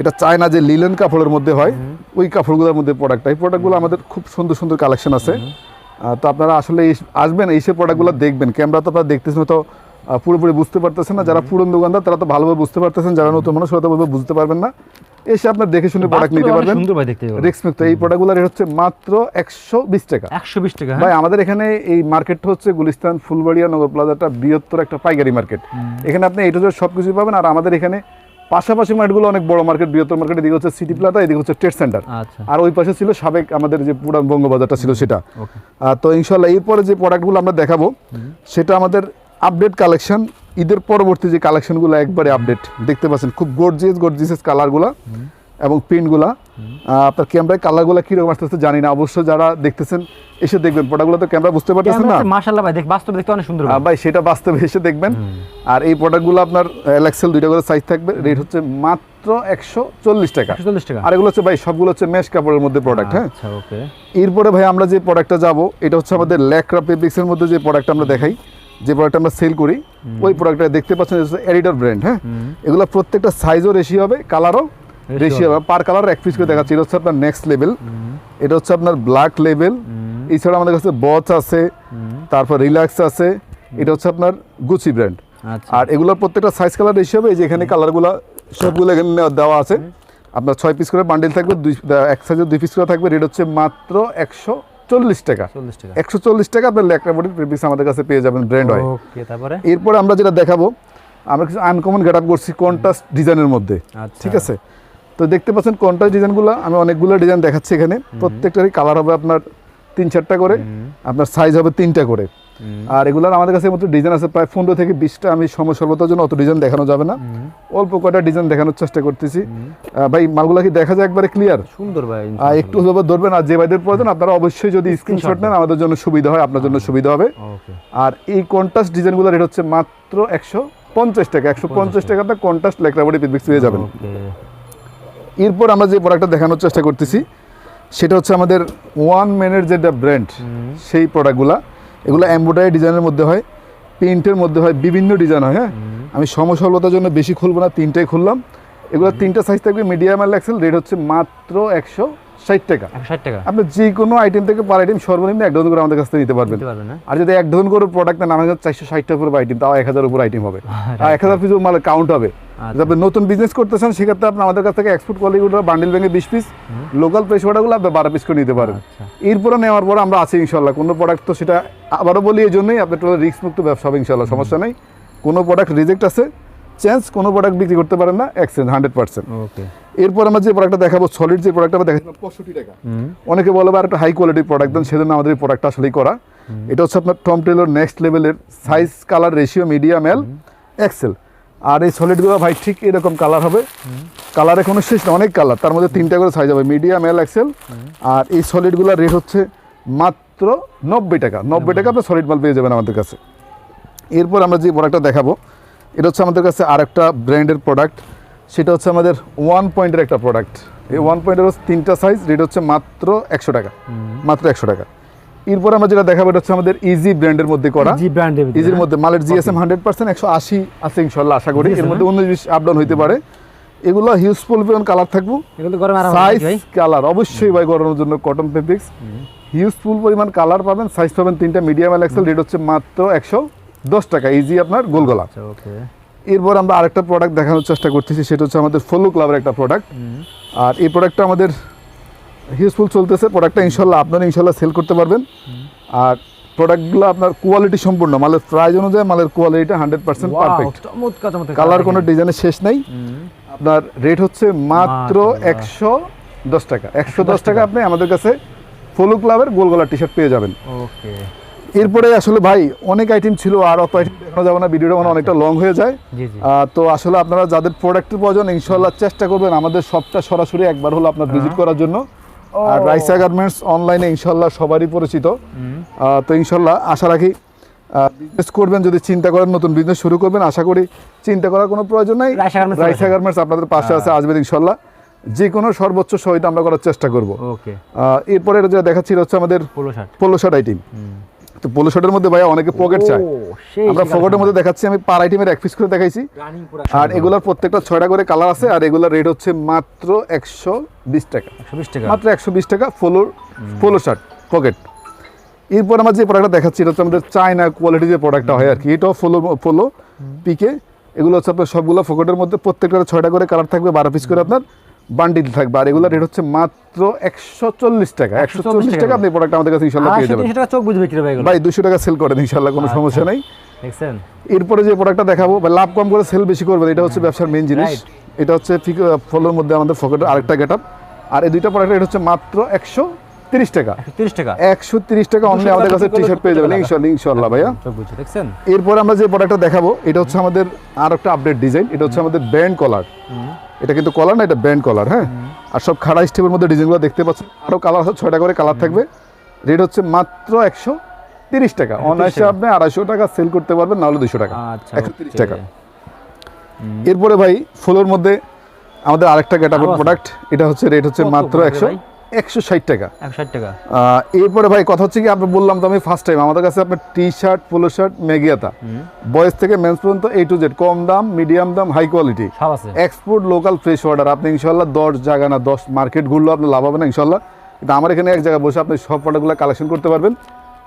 এটা চায়না যে লিলেন কাপড়ের মধ্যে হয় ওই কাপড়গুলোর মধ্যে প্রোডাক্টটা এই প্রোডাক্টগুলো আমাদের খুব সুন্দর সুন্দর কালেকশন আছে। তো আপনারা আসলে আসবেন এসে প্রোডাক্টগুলো দেখবেন। ক্যামেরা তো আপনারা দেখতেছেন তো পুরোপুরি বুঝতে পারতেছেন না। যারা পুরন দোকানদার তারা তো ভালোভাবে বুঝতে পারতেছেন যারা নতুন মানুষ হয়তো ভাবে বুঝতে পারবেন না। এসে আপনার দেখে শুনে প্রোডাক্ট নিতে পারবেন। সুন্দর ভাই দেখতে রিক্স মুক্ত এই প্রোডাক্টগুলো রেট হচ্ছে মাত্র একশো বিশ টাকা। 120 টাকা হ্যাঁ। ভাই আমাদের এখানে এই মার্কেটটা হচ্ছে গুলিস্তান ফুলবাড়িয়া নগর প্লাজাটা বৃহত্তর একটা পাইকারি মার্কেট এখানে আপনি এই টু সব কিছুই পাবেন আর আমাদের এখানে পাশাপাশি মার্কেটগুলো অনেক বড় মার্কেট বৃহত্তর মার্কেট এদিকে হচ্ছে সিটি প্লাটা এদিকে হচ্ছে ট্রেড সেন্টার আচ্ছা। আর ওই পাশে ছিল সাবেক আমাদের যে পুরান বঙ্গবাজারটা ছিল সেটা। তো ইনশাল্লাহ এরপরে যে প্রোডাক্টগুলো আমরা দেখাবো সেটা আমাদের আপডেট কালেকশন ঈদের পরবর্তী যে কালেকশনগুলো একবারে আপডেট দেখতে পাচ্ছেন খুব গর্জিয়াস গর্জিয়াস কালারগুলো এবং প্রিন্টগুলো আপনার ক্যামেরায় কালারগুলো কীরকম আসতেছে জানি না। অবশ্য যারা দেখতেছেন এসে দেখবেন। প্রোডাক্টগুলো তো ক্যামেরা বুঝতে পারতেছেন না? মাশাআল্লাহ ভাই দেখ বাস্তবে দেখতে অনেক সুন্দর ভাই। সেটা বাস্তবে এসে দেখবেন। আর এই প্রোডাক্টগুলো আপনার এলএক্সেল দুইটা করে সাইজ থাকবে। রেট হচ্ছে মাত্র একশো চল্লিশ টাকা। 140 টাকা। আর এগুলো হচ্ছে ভাই সবগুলো হচ্ছে মেশ কাপড়ের মধ্যে প্রোডাক্ট হ্যাঁ? আচ্ছা ওকে এরপরে ভাই আমরা যে প্রোডাক্টটা যাব এটা হচ্ছে আমাদের ল্যাকরা পেপিক্সের মধ্যে যে প্রোডাক্ট আমরা দেখাই যে প্রোডাক্ট আমরা সেল করি ওই প্রোডাক্টটা দেখতে পাচ্ছেন এডিটর ব্র্যান্ড হ্যাঁ? এগুলো প্রত্যেকটা সাইজও রেশি হবে কালারও রেশি পার কালার এক পিস করে দেখাচ্ছি। এটা হচ্ছে আপনার নেক্সট লেভেল এটা হচ্ছে আপনার ব্ল্যাক লেভেল এছাড়া আমাদের কাছে বচ আছে। তারপর রিল্যাক্স আছে। এটা হচ্ছে আপনার গুচি ব্র্যান্ড আর এগুলোর প্রত্যেকটা সাইজ কালার রেশি হবে। এই যে এখানে কালারগুলো সবগুলো এখানে দেওয়া আছে। আপনার ছয় পিস করে বান্ডেল থাকবে দুই এক সাইজের দুই পিস করে থাকবে। রেট হচ্ছে মাত্র একশো চল্লিশ টাকা। একশো চল্লিশ টাকা আপনার ল্যাকড়া বডির প্রিপিস আমাদের কাছে পেয়ে যাবেন ব্র্যান্ড হয় তারপরে? এরপর আমরা যেটা দেখাবো আমরা কিছু আনকমন গেট আপ করছি কন্ট্রাস্ট ডিজাইনের মধ্যে। আচ্ছা। ঠিক আছে? তো দেখতে পাচ্ছেন কন্ট্রাস্ট ডিজাইনগুলো? আমি অনেকগুলো ডিজাইন দেখাচ্ছি এখানে। প্রত্যেকটারই কালার হবে আপনার তিন চারটা করে আপনার সাইজ হবে তিনটা করে। আর এগুলোর আমাদের কাছে মতো ডিজাইন আছে প্রায় পনেরো থেকে বিশটা। আমি সময় সর্বতার জন্য অত ডিজাইন দেখানো যাবে না। অল্প কয়টা ডিজাইন দেখানোর চেষ্টা করতেছি। ভাই মালগুলো কি দেখা যায় একবারে ক্লিয়ার সুন্দর ভাই আর একটু ধরবেন আর যে ভাইদের প্রয়োজন আপনারা অবশ্যই যদি স্ক্রিনশট নেন আমাদের জন্য সুবিধা হয় আপনার জন্য সুবিধা হবে। আর এই কন্ট্রাস্ট ডিজাইনগুলো রেট হচ্ছে মাত্র একশো পঞ্চাশ টাকা। একশো পঞ্চাশ টাকাতে কন্ট্রাস্ট লেকরাবডি পিকবিক্স পেয়ে যাবেন। এরপর আমরা যে প্রোডাক্টটা দেখানোর চেষ্টা করতেছি, সেটা হচ্ছে আমাদের ওয়ান ম্যানের যেটা ব্র্যান্ড সেই প্রোডাক্টগুলা এগুলো এমব্রয়ডারি ডিজাইনের মধ্যে হয় প্রিন্টের মধ্যে হয়, বিভিন্ন ডিজাইন হয় হ্যাঁ? আমি সমসলতার জন্য বেশি খুলবো না, তিনটাই খুললাম। এগুলো তিনটা সাইজ থাকবে মিডিয়াম আর এক্সেল রেট হচ্ছে মাত্র একশো ষাট টাকা। ষাট টাকা। আপনি যে কোনো আইটেম থেকে পার আইটেম সর্বনিম্ন এক ডজন করে আমাদের কাছ থেকে নিতে পারবেন। আর যদি এক ডজন করে প্রোডাক্ট নেন আমাদের চারশো ষাটটার উপর আইটেম তাও এক হাজার উপর আইটেম হবে। আর এক হাজার পিস মাল কাউন্ট হবে। আচ্ছা। আপনি নতুন বিজনেস করতেছেন সেক্ষেত্রে আপনি আমাদের কাছ থেকে এক্সপোর্ট কোয়ালিটিগুলো বান্ডিল ভেঙে বিশ পিস লোকাল প্রেস আপনি বারো পিস করে নিতে পারেন আচ্ছা। এরপরে নেওয়ার পর আমরা আছি ইনশাল্লাহ কোনো প্রোডাক্ট তো সেটা আবারও বলি এই জন্যই আপনার রিস্ক মুক্ত ব্যবসা হবে ইনশাল্লাহ সমস্যা নেই। কোনো প্রোডাক্ট রিজেক্ট আছে চেঞ্জ কোনো প্রোডাক্ট বিক্রি করতে পারেন না এক্সচেঞ্জ হান্ড্রেড পার্সেন্ট ওকে এরপর আমরা যে প্রোডাক্টটা দেখাবো সলিড যে প্রোডাক্টটা আমরা দেখাচ্ছিলাম পঁয়ষট্টি টাকা। অনেকে বলে আর একটা হাই কোয়ালিটির প্রোডাক্ট দেন সেজন্য আমাদের এই প্রোডাক্টটা আসলেই করা। এটা হচ্ছে আপনার টম টেলর নেক্সট লেভেলের size colour ratio medium L XL আর এই সলিডগুলো ভাই ঠিক এরকম কালার হবে। কালার কোনো শেষ না অনেক কালার তার মধ্যে তিনটা করে সাইজ হবে মিডিয়াম এল এক্সেল আর এই সলিডগুলোর রেট হচ্ছে মাত্র নব্বই টাকা। নব্বই টাকা আপনি সলিড মাল পেয়ে যাবেন আমাদের কাছে। এরপর আমরা যে প্রোডাক্টটা দেখাবো এটা হচ্ছে আমাদের কাছে আরেকটা ব্র্যান্ডের প্রোডাক্ট সেটা হচ্ছে আমাদের ওয়ান পয়েন্টের একটা প্রোডাক্ট এই ওয়ান পয়েন্টের হচ্ছে তিনটা সাইজ রেট হচ্ছে মাত্র একশো টাকা। মাত্র একশো টাকা। এরপর আমরা যেটা দেখাবো এটা হচ্ছে আমাদের ইজি ব্র্যান্ডের মধ্যে করা। জি ব্র্যান্ডের ইজির মধ্যে মালের জিএসএম হান্ড্রেড পার্সেন্ট একশো আশি আছে ইনশাল্লাহ আশা করি। এর মধ্যে উনিশ বিশ আপ ডাউন হইতে পারে। এগুলো হিউজফুল পরিমাণ কালার থাকব। সাইজ কালার অবশ্যই ভাই গড়ানোর জন্য কটন ফেব্রিক্স হিউজফুল পরিমাণ কালার পাবেন সাইজ পাবেন তিনটা মিডিয়াম এল এক্সেল রেট হচ্ছে মাত্র একশো দশ টাকা ইজি আপনার গোলগলা। আচ্ছা ওকে এরপর আমরা আরেকটা প্রোডাক্ট দেখানোর চেষ্টা করতেছি সেটা হচ্ছে আমাদের ফলো ক্লাবের একটা প্রোডাক্ট আর এই প্রোডাক্টটা আমাদের হিউজফুল চলতেছে। প্রোডাক্টটা ইনশাল্লাহ আপনারা ইনশাল্লাহ সেল করতে পারবেন। আর প্রোডাক্টগুলো আপনার কোয়ালিটি সম্পূর্ণ মালের প্রাইস অনুযায়ী মালের কোয়ালিটিটা হান্ড্রেড পার্সেন্ট পারফেক্ট কালার কোনো ডিজাইনের শেষ নেই। আপনার রেট হচ্ছে মাত্র একশো দশ টাকা। একশো দশ টাকা আপনি আমাদের কাছে ফলো ক্লাবের গোল গলার টি শার্ট পেয়ে যাবেন। ওকে এরপরে আসলে ভাই অনেক আইটেম ছিল আর অত আইটেম দেখানো যাবে না ভিডিওটা মানে অনেকটা লং হয়ে যায়। তো আসলে আপনারা যাদের প্রোডাক্টের প্রয়োজন ইনশাল্লাহ চেষ্টা করবেন আমাদের সবটা সরাসরি একবার হলো আপনার ভিজিট করার জন্য। আর রাইসা গার্মেন্টস অনলাইনে ইনশাল্লাহ সবারই পরিচিত। তো ইনশাল্লাহ আশা রাখি বিজনেস করবেন যদি চিন্তা করেন নতুন বিজনেস শুরু করবেন আশা করি চিন্তা করার কোনো প্রয়োজন নাই। রাইসা গার্মেন্টস আপনাদের পাশে আছে আসবেন ইনশাল্লাহ যে কোনো সর্বোচ্চ সহায়তা আমরা করার চেষ্টা করব। এরপরে যেটা দেখাচ্ছি হচ্ছে আমাদের পোলো শার্ট। আইটেম তো পোলো শার্টের মধ্যে ভাইয়া অনেকে পকেট চায়। আমরা পকেটের মধ্যে দেখাচ্ছি আমি পার আইটেমের এক পিস করে দেখাইছি। আর এগুলার প্রত্যেকটা ছয়টা করে কালার আছে আর এগুলার রেট হচ্ছে মাত্র একশো বিশ টাকা। 120 টাকা। মাত্র একশো বিশ টাকা ফোলোর পোলো শার্ট পকেট এরপর আমরা যে প্রোডাক্টটা দেখাচ্ছি এটা হচ্ছে আমাদের চায়না কোয়ালিটি যে প্রোডাক্টটা হয় আর কি এটাও ফোলো ফোলো পিকে এগুলো হচ্ছে আপনার সবগুলো পকেটের মধ্যে প্রত্যেকটা ছয়টা করে কালার থাকবে বারো পিস করে আপনার বান্ডিল থাকবে। আর এগুলো রেট হচ্ছে মাত্র একশো চল্লিশ টাকা। একশো চল্লিশ টাকা। আপনি প্রোডাক্ট আমাদের কাছে ইনশাল্লাহ পেয়ে যাবেন। চোখ বুঝবে কীরকম ভাই দুশো টাকা সেল করেন ইনশাল্লাহ কোনো সমস্যা নাই। দেখছেন? এরপরে যে প্রোডাক্টটা দেখাবো বা লাভ কম করে সেল বেশি করবে এটা হচ্ছে ব্যবসার মেইন জিনিস। এটা হচ্ছে ফলোর মধ্যে আমাদের ফকেটের আরেকটা গেট আর এই দুইটা প্রোডাক্ট এটা হচ্ছে মাত্র একশো তিরিশ টাকা। তিরিশ টাকা? একশো তিরিশ টাকা অনলি আমাদের কাছে টি শার্ট পেয়ে যাবেন ইনশাল্লাহ ইনশাল্লাহ ভাইয়া। চোখ দেখছেন? এরপর আমরা যে প্রোডাক্টটা দেখাবো এটা হচ্ছে আমাদের আর একটা আপডেট ডিজাইন এটা হচ্ছে আমাদের ব্যান্ড কলার এটা কিন্তু কলার না এটা ব্যান্ড কলার হ্যাঁ? আর সব খাড়া স্টেপের মধ্যে ডিজাইনগুলো দেখতে পাচ্ছেন আরও কালার আছে ছয়টা করে কালার থাকবে। রেট হচ্ছে মাত্র একশো তিরিশ টাকা। অনায়াসে আপনি আড়াইশো টাকা সেল করতে পারবেন নাহলে দুশো টাকা। আচ্ছা একশো তিরিশ টাকা। এরপরে ভাই ফুলোর মধ্যে আমাদের আরেকটা প্রোডাক্ট এটা হচ্ছে রেট হচ্ছে মাত্র একশো? একশো ষাট টাকা। একশো ষাট টাকা। এরপরে ভাই কথা হচ্ছে কি আপনি বললাম তো আমি ফার্স্ট টাইম আমাদের কাছে আপনার T shirt polo shirt boys থেকে মেন্স পর্যন্ত এই টু জেড কম দাম মিডিয়াম দাম হাই কোয়ালিটি সব আছে। এক্সপোর্ট লোকাল ফ্রেশ অর্ডার আপনি ইনশাল্লাহ দশ জায়গা না দশ মার্কেট ঘুরলেও আপনি লাভ হবে না ইনশাল্লাহ কিন্তু আমার এখানে এক জায়গায় বসে আপনি সব প্রোডাক্টগুলো কালেকশন করতে পারবেন।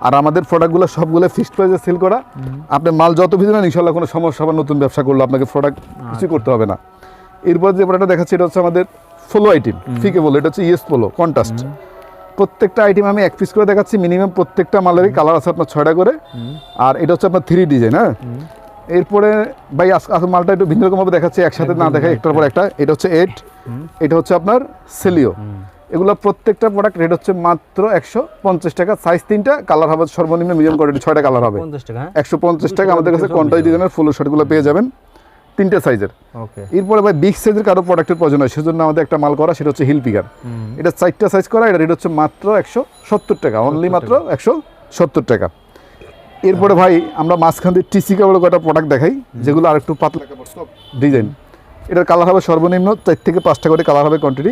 আর আমাদের প্রোডাক্টগুলো সবগুলো ফিক্সড প্রাইসে সেল করা। আপনি মাল যত ভিজে নেন ইনশাল্লাহ কোনো সমস্যা হবে নতুন ব্যবসা করলে আপনাকে প্রোডাক্ট কিছু করতে হবে না। এরপর যে প্রোডাক্টটা দেখাচ্ছি এটা হচ্ছে আমাদের ফলো আইটেম ফিকে বলো এটা হচ্ছে ইয়েস পোলো কন্টাস্ট প্রত্যেকটা আইটেম আমি এক পিস করে দেখাচ্ছি মিনিমাম প্রত্যেকটা মালেরই কালার আছে আপনার ছয়টা করে। আর এটা হচ্ছে আপনার থ্রি ডিজাইন হ্যাঁ? এরপরে ভাই আজ আজ মালটা একটু ভিন্ন রকমভাবে দেখাচ্ছি একসাথে না দেখাই একটার পর একটা। এটা হচ্ছে এইট এটা হচ্ছে আপনার সেলিও এগুলো প্রত্যেকটা প্রোডাক্ট রেট হচ্ছে মাত্র একশো পঞ্চাশ টাকা। সাইজ তিনটা কালার হবে সর্বনিম্ন মিডিয়াম কোয়ালিটি ছয়টা কালার হবে। হ্যাঁ? একশো পঞ্চাশ টাকা আমাদের কাছে কন্টাই ডিজাইনের ফুল শার্টগুলো পেয়ে যাবেন। তিনটে সাইজের। এরপরে ভাই বিগ সাইজের কারও প্রোডাক্টের প্রয়োজন হয় সেজন্য আমাদের একটা মাল করা সেটা হচ্ছে হিল পিকার এটা চারটা সাইজ করা এটা রেট হচ্ছে মাত্র একশো সত্তর টাকা অনলি মাত্র একশো সত্তর টাকা। এরপরে ভাই আমরা মাঝখান দিয়ে টিসি কাপড়ের কটা প্রোডাক্ট দেখাই যেগুলো আরেকটু পাতলা কাপড় সব ডিজাইন এটার কালার হবে সর্বনিম্ন চার থেকে পাঁচটা করে কালার হবে কোয়ান্টিটি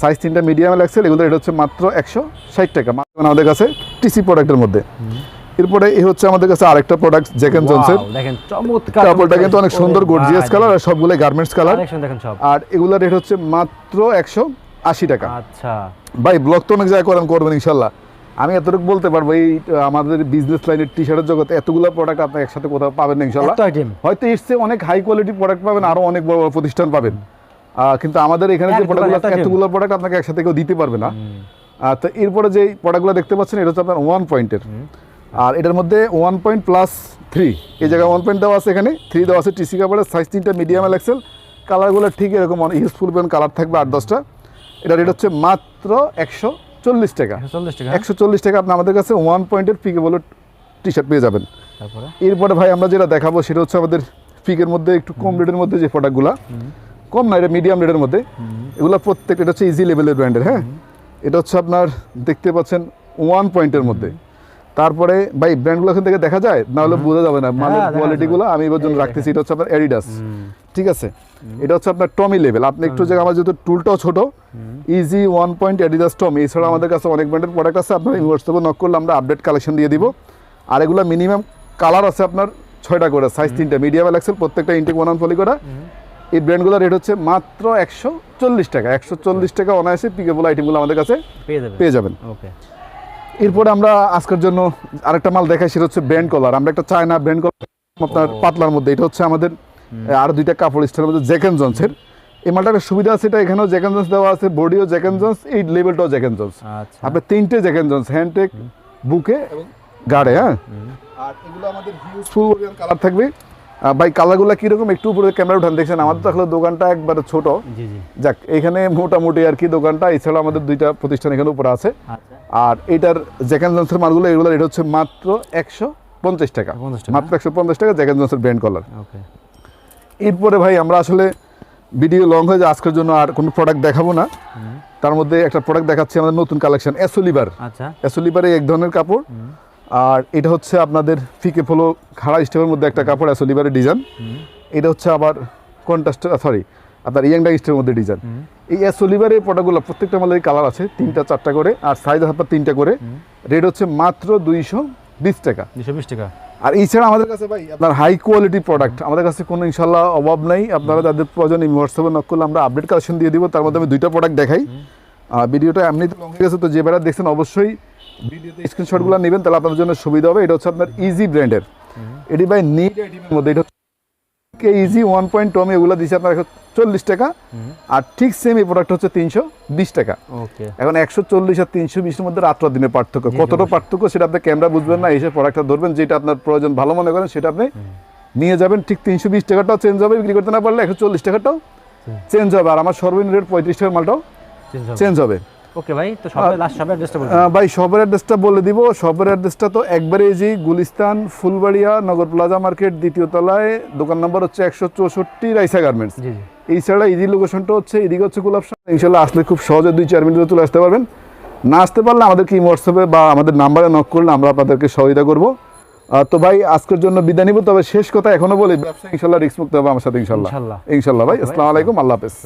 সাইজ তিনটা মিডিয়াম এক্সেল এগুলো এটা হচ্ছে মাত্র একশো ষাট টাকা মাত্র আমাদের কাছে টিসি প্রোডাক্টের মধ্যে। এরপরে এই হচ্ছে আমাদের কাছে আরেকটা প্রোডাক্ট জ্যাক অ্যান্ড জনসের দেখেন চমৎকার কাপড়টা কিন্তু অনেক সুন্দর গর্জিয়াস কালার আর সবগুলো গার্মেন্টস কালার কালেকশন দেখেন সব। আর এগুলোর রেট হচ্ছে মাত্র একশো আশি টাকা। আচ্ছা। ভাই ব্লগ তো অনেক জায়গায় করেন করবেন ইনশাল্লাহ। আমি এতটুকু বলতে পারব এই আমাদের বিজনেস লাইনের টি শার্টের জগতে এতগুলো প্রোডাক্ট আপনি একসাথে কোথাও পাবেন না ইনশাল্লাহ। হয়তো এর অনেক হাই কোয়ালিটি প্রোডাক্ট পাবেন আরও অনেক বড় বড় প্রতিষ্ঠান পাবেন। কিন্তু আমাদের এখানে যে প্রোডাক্টগুলো এত এতগুলো প্রোডাক্ট আপনাকে একসাথে কেউ দিতে পারবে না। তো এরপরে যে প্রোডাক্টগুলো দেখতে পাচ্ছেন এটা হচ্ছে আপনার ওয়ান পয়েন্টের আর এটার মধ্যে ওয়ান পয়েন্ট প্লাস থ্রি এই জায়গায় ওয়ান পয়েন্ট দেওয়া আছে এখানে। থ্রি দেওয়া আছে টিসি কাপড়ের সাইজ তিনটা মিডিয়াম এক্সেল কালারগুলো ঠিক এরকম ইউজফুল পেন কালার থাকবে আট দশটা। এটা রেট হচ্ছে মাত্র একশো চল্লিশ টাকা। চল্লিশ টাকা। একশো চল্লিশ টাকা আপনি আমাদের কাছে ওয়ান পয়েন্টের পিকে বলে টি শার্ট পেয়ে যাবেন। তারপরে? এরপরে ভাই আমরা যেটা দেখাবো সেটা হচ্ছে আমাদের পিকের মধ্যে একটু কম রেটের মধ্যে যে প্রোডাক্টগুলো কম না এটা মিডিয়াম রেটের মধ্যে। এগুলো প্রত্যেকটা এটা হচ্ছে ইজি লেভেলের ব্র্যান্ডের হ্যাঁ? এটা হচ্ছে আপনার দেখতে পাচ্ছেন ওয়ান পয়েন্টের মধ্যে। তারপরে ভাই ব্র্যান্ডগুলো এখান থেকে দেখা যায়? না হলে বোঝা যাবে না। মালের দেখা কোয়ালিটিগুলো আমি এবার জন্য রাখতেছি। এটা হচ্ছে আপনার অ্যাডিডাস ঠিক আছে? এটা হচ্ছে আপনার টমি লেভেল আপনি একটু জায়গা আমার যেহেতু টুলটাও ছোট easy one point Adidas Tommy এছাড়া আমাদের কাছে অনেক ব্র্যান্ডের প্রোডাক্ট আছে। আপনার হোয়াটসঅ্যাপে নক করলে আমরা আপডেট কালেকশন দিয়ে দিব। আর এগুলো মিনিমাম কালার আছে আপনার ছয়টা করে সাইজ তিনটা মিডিয়াম এক্সেল প্রত্যেকটা ইনটেক ওয়ান ফলি করা। এই ব্র্যান্ডগুলোর রেট হচ্ছে মাত্র একশো চল্লিশ টাকা। একশো চল্লিশ টাকা অনায়াসে পিকেবল আইটেমগুলো আমাদের কাছে পেয়ে যাবে পেয়ে যাবেন। ওকে এরপরে আমরা আজকের জন্য আরেকটা মাল দেখাই সেটা হচ্ছে ব্র্যান্ড কলার আমরা একটা চায়না ব্র্যান্ড কলার আপনার পাতলার মধ্যে এটা হচ্ছে আমাদের আর দুইটা কাপড় স্টাইলের মধ্যে জ্যাকেন জন্সের এই মালটার একটা সুবিধা আছে এটা এখানেও জ্যাকেন জন্স দেওয়া আছে বডিও জ্যাকেন জন্স এই লেভেলটাও জ্যাকেন জন্স আপনার তিনটে জ্যাকেন জন্স হ্যান্ডটেক বুকে এবং গাড়ে হ্যাঁ? আর এগুলো আমাদের ইউজফুল কালার থাকবে। ভাই কালারগুলো কীরকম? একটু উপরে ক্যামেরা উঠান দেখছেন? আমাদের তো আসলে দোকানটা একবারে ছোট। যাক এখানে মোটামুটি আর কি দোকানটা। এছাড়া আমাদের দুইটা প্রতিষ্ঠান এখানে উপরে আছে। আচ্ছা। আর এটার জ্যাকেন জন্সের মালগুলো এগুলো এটা হচ্ছে মাত্র একশো পঞ্চাশ টাকা। মাত্র একশো পঞ্চাশ টাকা জ্যাকেন জন্সের ব্র্যান্ড কলার এরপরে ভাই আমরা আসলে ভিডিও লং হয়ে যায় আজকের জন্য আর কোনো প্রোডাক্ট দেখাবো না। তার মধ্যে একটা প্রোডাক্ট দেখাচ্ছি আমাদের নতুন কালেকশন এসোলিভার এসোলিভারে এক ধরনের কাপড়। আর এটা হচ্ছে আপনাদের ফিকে ফলো খাড়া স্টেপের মধ্যে একটা কাপড় এসোলিভারের ডিজাইন এটা হচ্ছে আবার কন্ট্রাস্টের সরি আপনার ইয়াংডাং স্টেপের মধ্যে ডিজাইন এই এসোলিভারের প্রোডাক্টগুলো প্রত্যেকটা মালের কালার আছে তিনটা চারটা করে আর সাইজ আপনার তিনটা করে। রেট হচ্ছে মাত্র দুইশো বিশ টাকা। দুশো বিশ টাকা। আর এছাড়া আমাদের কাছে ভাই আপনার হাই কোয়ালিটি প্রোডাক্ট আমাদের কাছে কোনো ইনশাল্লাহ অভাব নাই। আপনারা যাদের প্রয়োজন এই হোয়াটসঅ্যাপে নক করলে আমরা আপডেট কালেকশন দিয়ে দিব। তার মধ্যে আমি দুইটা প্রোডাক্ট দেখাই। আর ভিডিওটা এমনিতে লং হয়ে গেছে তো যে বেড়া দেখছেন অবশ্যই ভিডিওতে স্ক্রিনশটগুলো নেবেন তাহলে আপনাদের জন্য সুবিধা হবে। এটা হচ্ছে আপনার ইজি ব্র্যান্ডের এটি বাই নিড আইটেমের মধ্যে এটা কে ইজি ওয়ান পয়েন্ট টম এগুলো দিচ্ছে আপনার একশো চল্লিশ টাকা। আর ঠিক সেম এই প্রোডাক্ট হচ্ছে তিনশো বিশ টাকা। এখন একশো চল্লিশ আর তিনশো বিশের মধ্যে রাত্র দিনের পার্থক্য। কতটা পার্থক্য। সেটা আপনি ক্যামেরা বুঝবেন না এসে প্রোডাক্টটা ধরবেন যেটা আপনার প্রয়োজন ভালো মনে করেন সেটা আপনি নিয়ে যাবেন। ঠিক তিনশো বিশ টাকাটাও চেঞ্জ হবে বিক্রি করতে না পারলে একশো চল্লিশ টাকাটাও চেঞ্জ হবে। আর আমার সর্বনিম্ন রেট পঁয়ত্রিশ টাকার মালটাও চেঞ্জ হবে। ওকে ভাই তো লাস্ট সবাই অ্যাড্রেসটা বলুন ভাই শপের অ্যাড্রেসটা বলে দিব। শপের অ্যাড্রেসটা তো একবারে গুলিস্তান ফুলবাড়িয়া নগর প্লাজা মার্কেট দ্বিতীয় তলায়। দোকান নম্বর হচ্ছে একশো চৌষট্টি রাইসা গার্মেন্টস। জি জি। এই ছাড়া ইজি লোকেশনটা হচ্ছে এদিকে হচ্ছে ইনশাল্লাহ আসলে খুব সহজে দুই চার মিনিটে চলে আসতে পারবেন। না আসতে পারলে আমাদেরকে হোয়াটসঅ্যাপে বা আমাদের নাম্বারে নক করলে আমরা আপনাদেরকে সহযোগিতা করব। তো ভাই আজকের জন্য বিদায় নিব। তবে শেষ কথা এখনও বলি ব্যবসা ইনশাল্লাহ রিস্ক মুক্ত হবে আমার সাথে ইনশাল্লাহ। ইনশাল্লাহ। ভাই। আসসালামু আলাইকুম আল্লাহ হাফেজ।